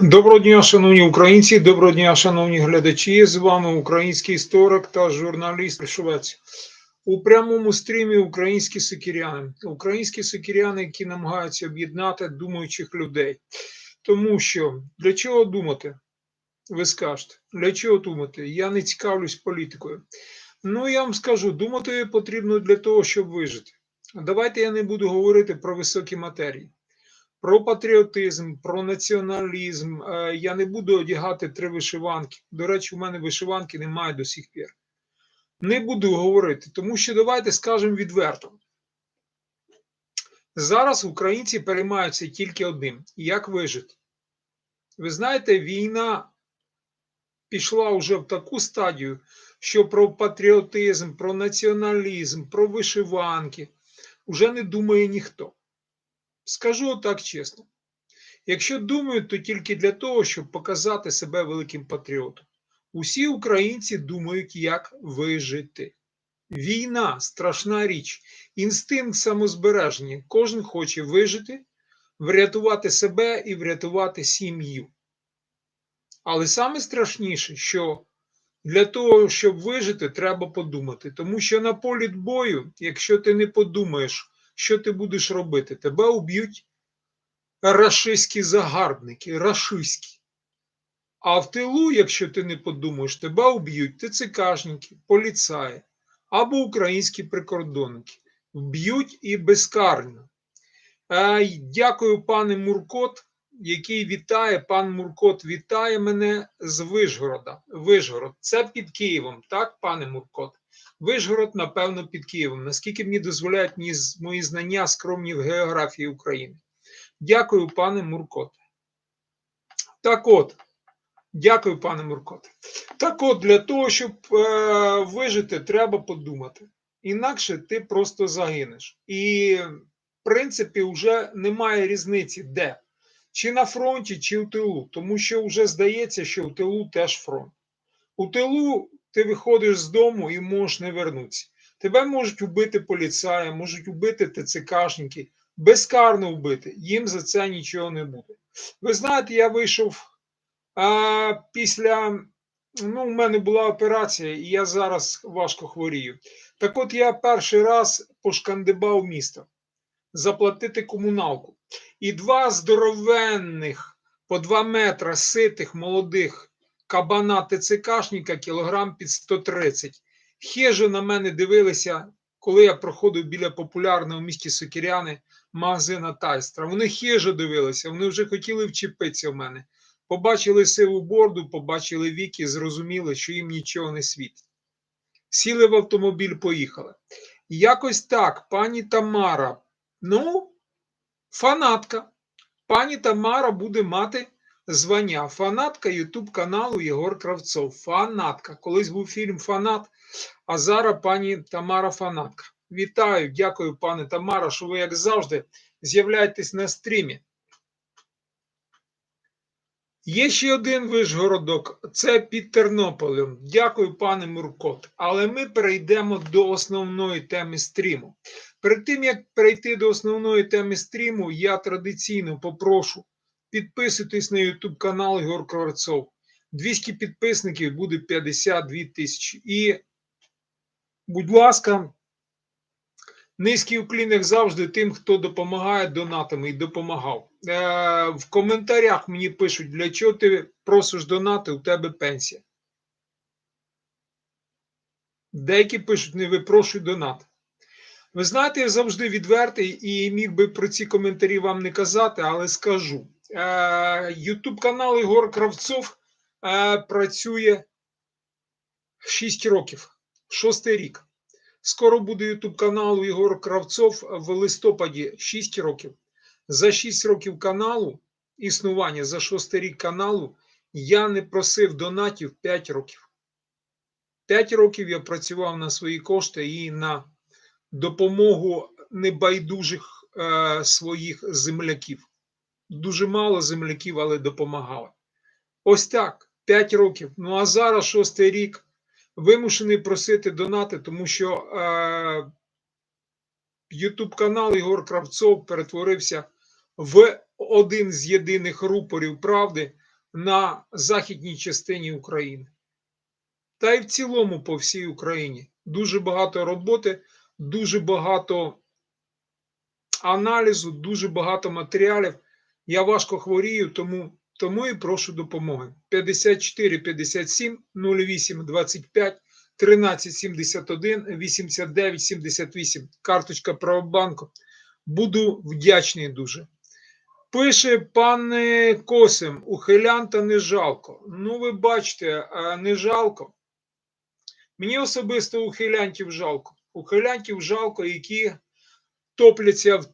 Доброго дня, шановні українці, доброго дня, шановні глядачі. З вами український історик та журналіст Швець. У прямому стрімі українські сикіряни. Українські сикіряни, які намагаються об'єднати думаючих людей. Тому що для чого думати? Ви скажете, для чого думати? Я не цікавлюсь політикою. Ну, я вам скажу, думати потрібно для того, щоб вижити. Давайте я не буду говорити про високі матерії про патріотизм, про націоналізм. Е, Я не буду одягати три вишиванки. До речі, у мене вишиванки немає до сих пір. Не буду говорити, тому що давайте скажемо відверто. Зараз українці переймаються тільки одним: як вижити. Ви знаєте, війна пішла вже в таку стадію, що про патріотизм, про націоналізм, про вишиванки вже не думає ніхто. Скажу так чесно. Якщо думають, то тільки для того, щоб показати себе великим патріотом. Усі українці думають, як вижити. Війна страшна річ, інстинкт самозбереження. Кожен хоче вижити, врятувати себе і врятувати сім'ю. Але саме страшніше, що для того, щоб вижити, треба подумати. Тому що на полі бою, якщо ти не подумаєш, що ти будеш робити? Тебе уб'ють рашистські загарбники, рашистські. А в тилу, якщо ти не подумаєш, тебе уб'ють ТЦКшники, поліцаї або українські прикордонники. Вб'ють і безкарно. Е, Дякую, пане Муркот, який вітає. Пан Муркот вітає мене з Вишгорода. Вишгород, це під Києвом, так, пане Муркот? Вишгород, напевно, під Києвом, наскільки мені дозволяють мої знання скромні в географії України. Дякую, пане Муркоте. Так от, дякую, пане Муркоте. Так от, для того, щоб е, вижити, треба подумати. Інакше ти просто загинеш. І, в принципі, вже немає різниці, де. Чи на фронті, чи в тилу. Тому що вже здається, що в тилу теж фронт. У тилу ти виходиш з дому і можеш не вернутися. Тебе можуть убити поліцаї, можуть убити ТЦКшники, безкарно вбити, їм за це нічого не буде. Ви знаєте, я вийшов а, після. Ну, у мене була операція, і я зараз важко хворію. Так от я перший раз пошкандибав місто заплатити комуналку. І два здоровенних по два метра ситих молодих кабана ТЦКшника кілограм під 130. Хеже на мене дивилися, коли я проходив біля популярного в місті Сокіряни магазина Тайстра. Вони хеже дивилися, вони вже хотіли вчепитися в мене. Побачили сиву борду, побачили віки, зрозуміли, що їм нічого не світить. Сіли в автомобіль, поїхали. Якось так, пані Тамара, ну, фанатка. Пані Тамара буде мати звання. Фанатка Ютуб каналу Єгор Кравцов. Фанатка. Колись був фільм Фанат, а зараз пані Тамара Фанатка. Вітаю, дякую, пане Тамара, що ви, як завжди, з'являєтесь на стрімі. Є ще один вишгородок, це під Тернополем. Дякую, пане Муркот. Але ми перейдемо до основної теми стріму. Перед тим як перейти до основної теми стріму, я традиційно попрошу Підписуйтесь на YouTube канал Ігор Кравцов. 200 підписників буде 52 тисячі. І, будь ласка, низький уклін, як завжди, тим, хто допомагає донатами і допомагав. Е, В коментарях мені пишуть, для чого ти просиш донати, у тебе пенсія. Деякі пишуть, не випрошуй донат. Ви знаєте, я завжди відвертий і міг би про ці коментарі вам не казати, але скажу. Ютуб канал Ігор Кравцов е, працює 6 років, шостий рік. Скоро буде Ютуб канал Ігор Кравцов в листопаді 6 років. За 6 років каналу існування, за шостий рік каналу я не просив донатів 5 років. 5 років я працював на свої кошти і на допомогу небайдужих е, своїх земляків дуже мало земляків, але допомагали. Ось так, 5 років. Ну а зараз шостий рік вимушений просити донати, тому що е, Ютуб канал Ігор Кравцов перетворився в один з єдиних рупорів правди на західній частині України. Та й в цілому по всій Україні. Дуже багато роботи, дуже багато аналізу, дуже багато матеріалів. Я важко хворію, тому, тому і прошу допомоги. 54 57 08 25 13 71 89 78. Карточка Правобанку. Буду вдячний дуже. Пише пане Косим, ухилянта не жалко. Ну, ви бачите, не жалко. Мені особисто ухилянтів жалко. Ухилянтів жалко, які топляться в,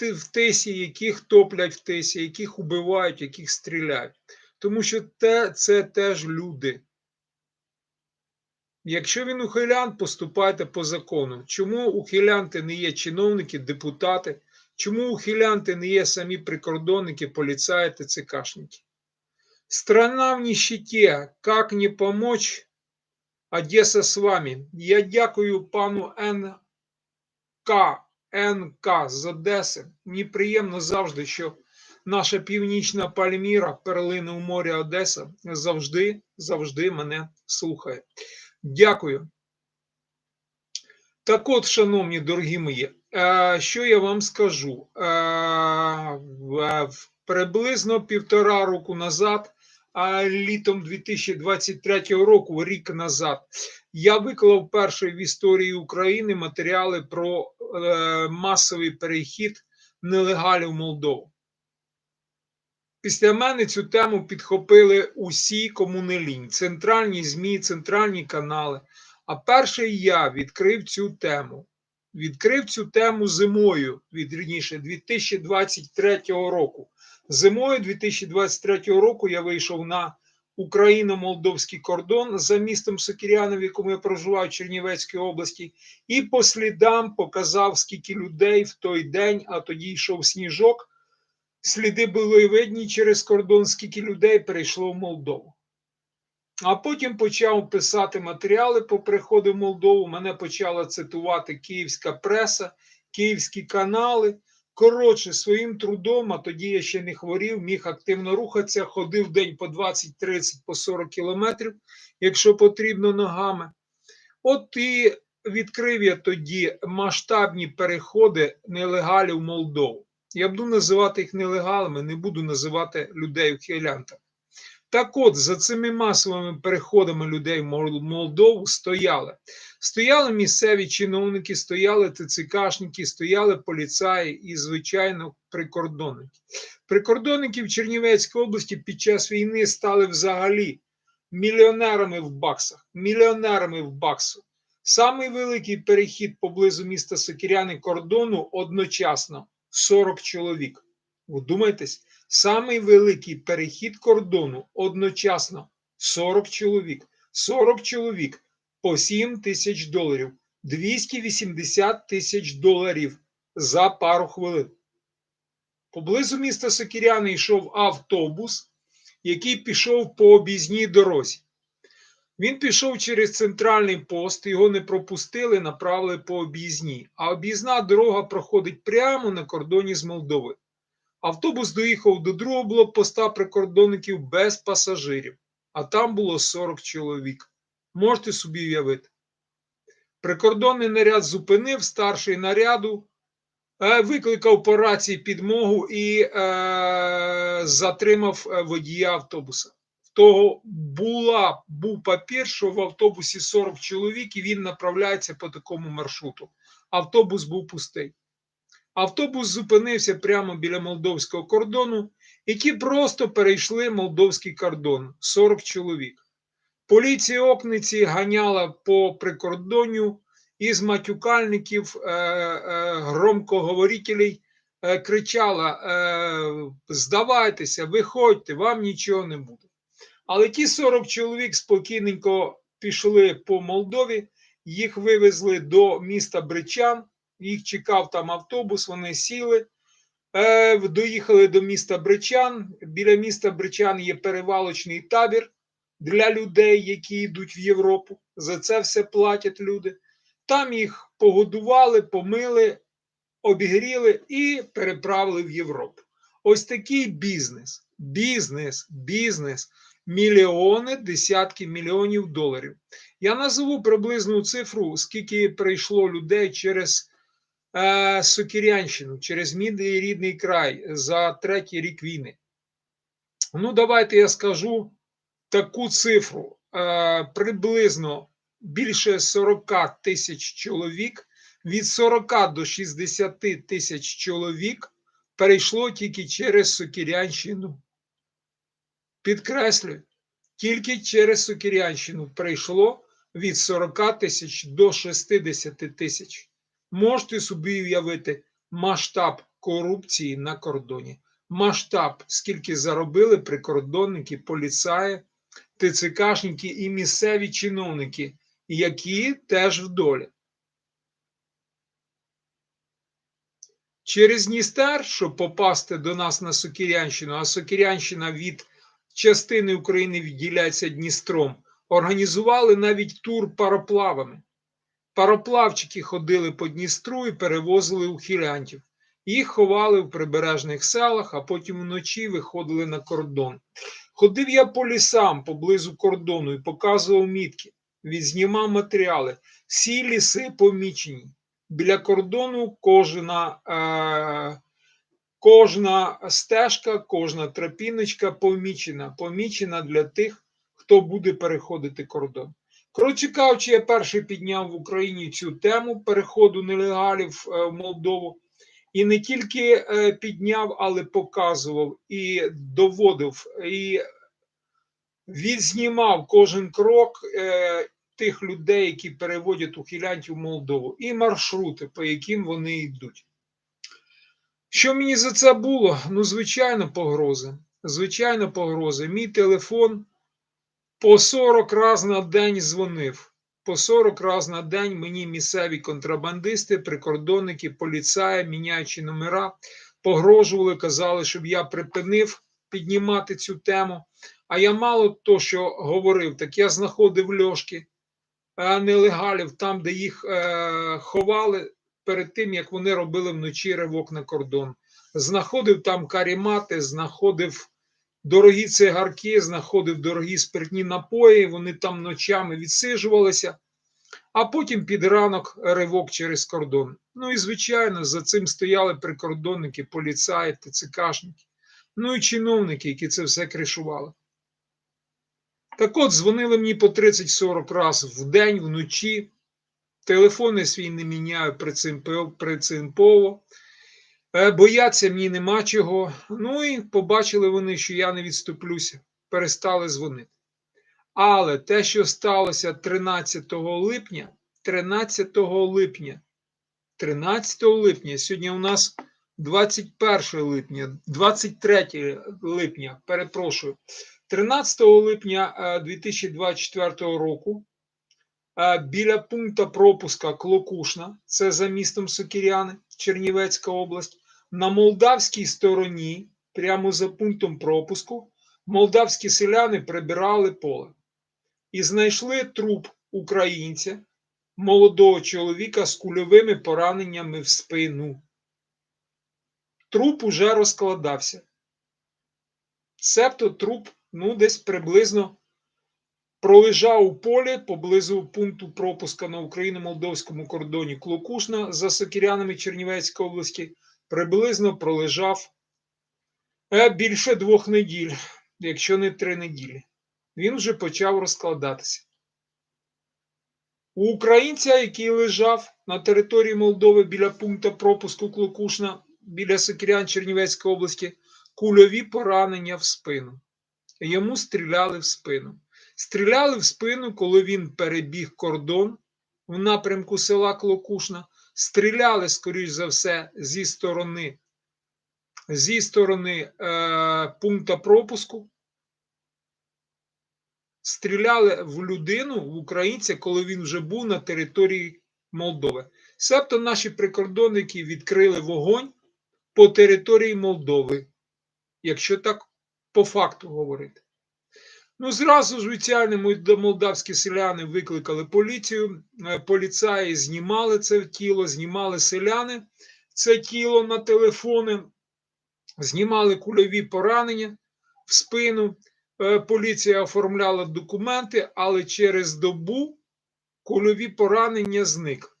в тисі, яких топлять в тисі, яких убивають, яких стріляють. Тому що те, це теж люди. Якщо він ухилян, поступайте по закону. Чому ухилянти не є чиновники, депутати? Чому ухилянти не є самі прикордонники, поліцаї, ТЦКшники? Страна в нищете. Как не помочь? Одеса з вами. Я дякую пану НК, НК з Одеси. Мені завжди, що наша північна Пальміра, перлина у морі Одеса, завжди, завжди мене слухає. Дякую. Так от, шановні дорогі мої, е, що я вам скажу? Е, Приблизно півтора року назад, а літом 2023 року, рік назад, я виклав перший в історії України матеріали про масовий перехід нелегалів в Молдову. Після мене цю тему підхопили усі, кому центральні ЗМІ, центральні канали. А перший я відкрив цю тему. Відкрив цю тему зимою, вірніше, 2023 року. Зимою 2023 року я вийшов на Україно-молдовський кордон за містом Сокіряне, в якому я проживаю в Чернівецькій області, і по слідам показав, скільки людей в той день, а тоді йшов сніжок. Сліди були видні через кордон, скільки людей перейшло в Молдову. А потім почав писати матеріали по приходу в Молдову. Мене почала цитувати київська преса, київські канали. Коротше, своїм трудом, а тоді я ще не хворів, міг активно рухатися, ходив день по 20, 30, по 40 кілометрів, якщо потрібно ногами. От і відкрив я тоді масштабні переходи нелегалів Молдову. Я буду називати їх нелегалами, не буду називати людей ухилянтами. Так от, за цими масовими переходами людей в Молдову стояли. Стояли місцеві чиновники, стояли ТЦКшники, стояли поліцаї і, звичайно, прикордонники. Прикордонники в Чернівецькій області під час війни стали взагалі мільйонерами в баксах. Мільйонерами в баксах. Самий великий перехід поблизу міста Сокіряни кордону одночасно 40 чоловік. Вдумайтесь, самий великий перехід кордону одночасно 40 чоловік. 40 чоловік по 7 тисяч доларів. 280 тисяч доларів за пару хвилин. Поблизу міста Сокіряни йшов автобус, який пішов по об'їзній дорозі. Він пішов через центральний пост, його не пропустили, направили по об'їзній. А об'їзна дорога проходить прямо на кордоні з Молдовою. Автобус доїхав до другого блокпоста прикордонників без пасажирів, а там було 40 чоловік. Можете собі уявити. Прикордонний наряд зупинив старший наряду, е, викликав по рації підмогу і е, затримав е, водія автобуса. В того була, був папір, що в автобусі 40 чоловік, і він направляється по такому маршруту. Автобус був пустий. Автобус зупинився прямо біля молдовського кордону, які просто перейшли молдовський кордон 40 чоловік. Поліція Окниці ганяла по прикордонню із матюкальників, е, е, громкоговорителей е, кричала: е, здавайтеся, виходьте, вам нічого не буде. Але ті 40 чоловік спокійненько пішли по Молдові, їх вивезли до міста Бричан, їх чекав там автобус, вони сіли. Е, доїхали до міста Бричан. Біля міста Бричан є перевалочний табір для людей, які йдуть в Європу. За це все платять люди. Там їх погодували, помили, обігріли і переправили в Європу. Ось такий бізнес. бізнес, бізнес, мільйони, десятки мільйонів доларів. Я назву приблизну цифру, скільки прийшло людей через Сокірянщину, через мій рідний край за третій рік війни. Ну, давайте я скажу таку цифру. Е, приблизно більше 40 тисяч чоловік, від 40 до 60 тисяч чоловік перейшло тільки через Сокірянщину. Підкреслюю, тільки через Сокірянщину прийшло від 40 тисяч до 60 тисяч. Можете собі уявити масштаб корупції на кордоні, масштаб, скільки заробили прикордонники, поліцаї, ТЦКшники і місцеві чиновники, які теж в долі. Через Дністер, щоб попасти до нас на Сокірянщину, а Сокірянщина від частини України відділяється Дністром, організували навіть тур пароплавами. Пароплавчики ходили по Дністру і перевозили ухилянтів. Їх ховали в прибережних селах, а потім вночі виходили на кордон. Ходив я по лісам поблизу кордону і показував мітки, відзнімав матеріали. Всі ліси помічені. Біля кордону кожна, е, кожна стежка, кожна тропіночка помічена. Помічена для тих, хто буде переходити кордон. Кажучи, я перший підняв в Україні цю тему переходу нелегалів е, в Молдову. І не тільки е, підняв, але показував і доводив, і відзнімав кожен крок е, тих людей, які переводять ухилянтів в Молдову, і маршрути, по яким вони йдуть. Що мені за це було? Ну, звичайно, погрози. Звичайно, погрози. Мій телефон по 40 раз на день дзвонив. По 40 раз на день мені місцеві контрабандисти, прикордонники, поліцаї, міняючи номера, погрожували, казали, щоб я припинив піднімати цю тему. А я мало то, що говорив, так я знаходив льошки нелегалів там, де їх е, ховали перед тим, як вони робили вночі ривок на кордон. Знаходив там карімати, знаходив дорогі цигарки, знаходив дорогі спиртні напої, вони там ночами відсижувалися, а потім під ранок ривок через кордон. Ну і, звичайно, за цим стояли прикордонники, поліцаї, ТЦКшники, ну і чиновники, які це все кришували. Так от, дзвонили мені по 30-40 разів в день, вночі. Телефони свій не міняю принципово. Е, Бояться мені нема чого. Ну і побачили вони, що я не відступлюся, перестали дзвонити. Але те, що сталося 13 липня, 13 липня, 13 липня, сьогодні у нас 21 липня, 23 липня, перепрошую, 13 липня 2024 року е, біля пункту пропуска Клокушна, це за містом Сокіряни, Чернівецька область, на молдавській стороні, прямо за пунктом пропуску, молдавські селяни прибирали поле і знайшли труп українця, молодого чоловіка з кульовими пораненнями в спину. Труп уже розкладався. Себто труп, ну, десь приблизно пролежав у полі поблизу пункту пропуска на Україно-молдовському кордоні Клокушна за Сокірянами Чернівецької області приблизно пролежав е, більше двох неділь, якщо не три неділі. Він вже почав розкладатися. У українця, який лежав на території Молдови біля пункту пропуску Клокушна біля Сокірян Чернівецької області, кульові поранення в спину. Йому стріляли в спину. Стріляли в спину, коли він перебіг кордон в напрямку села Клокушна. Стріляли, скоріш за все, зі сторони зі сторони е, пункту пропуску. Стріляли в людину, в українця, коли він вже був на території Молдови. Себто наші прикордонники відкрили вогонь по території Молдови, якщо так по факту говорити. Ну, зразу, звичайно, молдавські селяни викликали поліцію, е, поліцаї знімали це тіло, знімали селяни це тіло на телефони, знімали кульові поранення. в спину. Е, Поліція оформляла документи, але через добу кульові поранення зник.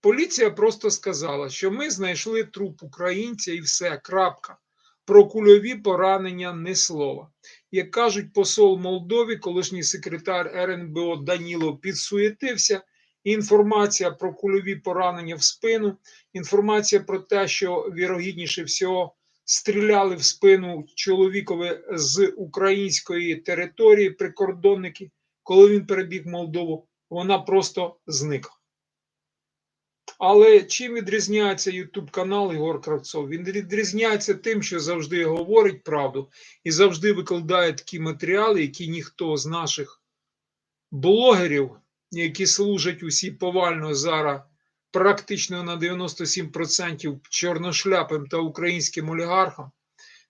Поліція просто сказала, що ми знайшли труп українця і все. крапка. Про кульові поранення не слова. Як кажуть, посол Молдові, колишній секретар РНБО Даніло підсуетився. Інформація про кульові поранення в спину, інформація про те, що вірогідніше всього стріляли в спину чоловікові з української території прикордонники, коли він перебіг Молдову, вона просто зникла. Але чим відрізняється YouTube канал Ігор Кравцов? Він відрізняється тим, що завжди говорить правду і завжди викладає такі матеріали, які ніхто з наших блогерів, які служать усі повально зараз практично на 97% чорношляпим та українським олігархам,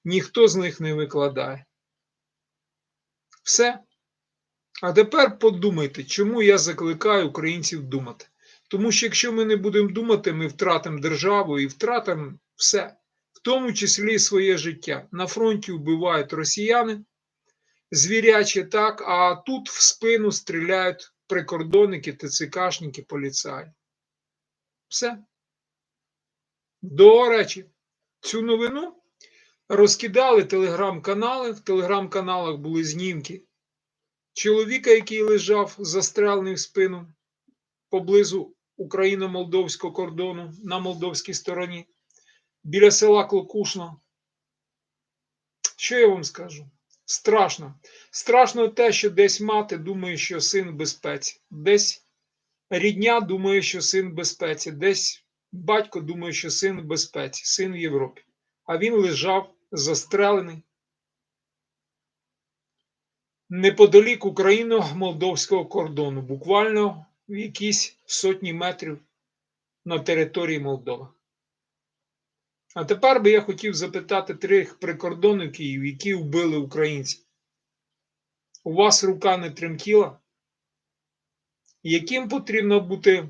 ніхто з них не викладає. Все. А тепер подумайте, чому я закликаю українців думати. Тому що якщо ми не будемо думати, ми втратимо державу і втратимо все, в тому числі своє життя. На фронті вбивають росіяни, звірячі так, а тут в спину стріляють прикордонники, ТЦКшники, поліцаї. Все. До речі, цю новину розкидали телеграм-канали. В телеграм-каналах були знімки чоловіка, який лежав застрелений в спину поблизу україно-молдовського кордону на молдовській стороні, біля села Клокушно. Що я вам скажу? Страшно. Страшно те, що десь мати думає, що син в безпеці, десь рідня думає, що син в безпеці, десь батько думає, що син в безпеці, син в Європі. А він лежав застрелений неподалік україно-молдовського кордону, буквально в якісь сотні метрів на території Молдови. А тепер би я хотів запитати трьох прикордонників, які вбили українців. У вас рука не тремтіла? Яким потрібно бути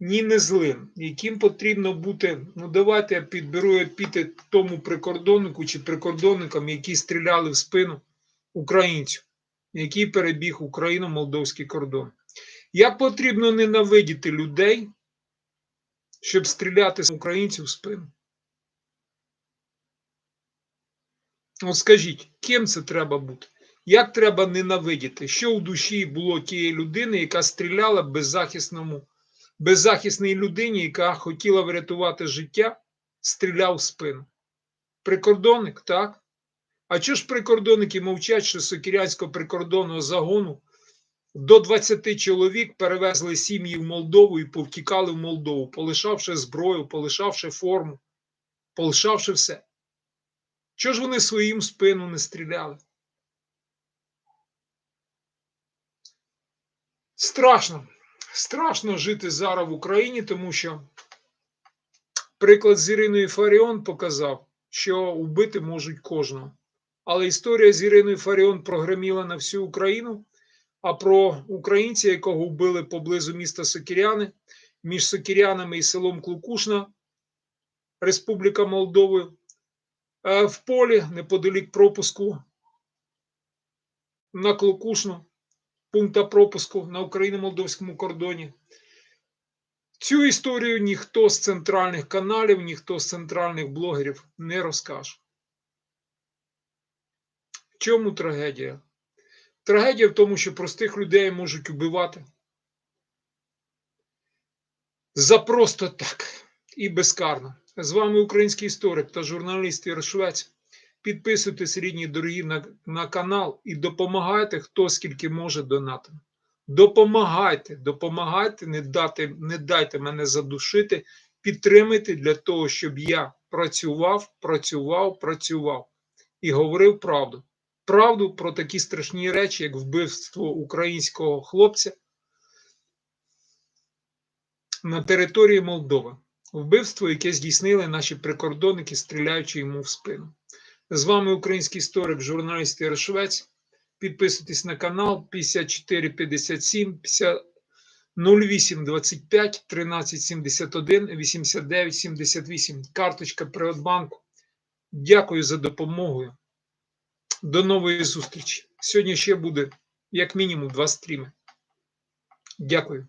ні не злим, яким потрібно бути, ну давайте я підберу епітет тому прикордоннику чи прикордонникам, які стріляли в спину українцю, який перебіг Україно-молдовський кордон. Як потрібно ненавидіти людей, щоб стріляти з українців в спину? От скажіть, ким це треба бути? Як треба ненавидіти? Що у душі було тієї людини, яка стріляла беззахисному, беззахисній людині, яка хотіла врятувати життя, стріляв в спину? Прикордонник, так? А чого ж прикордонники мовчать, що Сокірянського прикордонного загону до 20 чоловік перевезли сім'ї в Молдову і повтікали в Молдову, полишавши зброю, полишавши форму, полишавши все. Чого ж вони своїм спину не стріляли? Страшно. Страшно жити зараз в Україні, тому що приклад з Іриною Фаріон показав, що вбити можуть кожного. Але історія з Іриною Фаріон прогреміла на всю Україну. А про українця, якого вбили поблизу міста Сокіряни, між Сокірянами і селом Клукушна, Республіка Молдови, в полі неподалік пропуску на Клукушну, пункта пропуску на Україно-молдовському кордоні. Цю історію ніхто з центральних каналів, ніхто з центральних блогерів не розкаже. В чому трагедія? Трагедія в тому, що простих людей можуть убивати за просто так і безкарно. З вами український історик та журналіст Ір Швець. Підписуйтесь, рідні дорогі, на, на канал і допомагайте, хто скільки може донатом. Допомагайте, допомагайте, не, дати, не дайте мене задушити, підтримайте для того, щоб я працював, працював, працював і говорив правду правду про такі страшні речі, як вбивство українського хлопця на території Молдови. Вбивство, яке здійснили наші прикордонники, стріляючи йому в спину. З вами український історик, журналіст Ярошвець. Підписуйтесь на канал 5457 08 25 13 71 89 78. Карточка Приватбанку. Дякую за допомогу. До нової зустрічі. Сьогодні ще буде як мінімум два стріми. Дякую.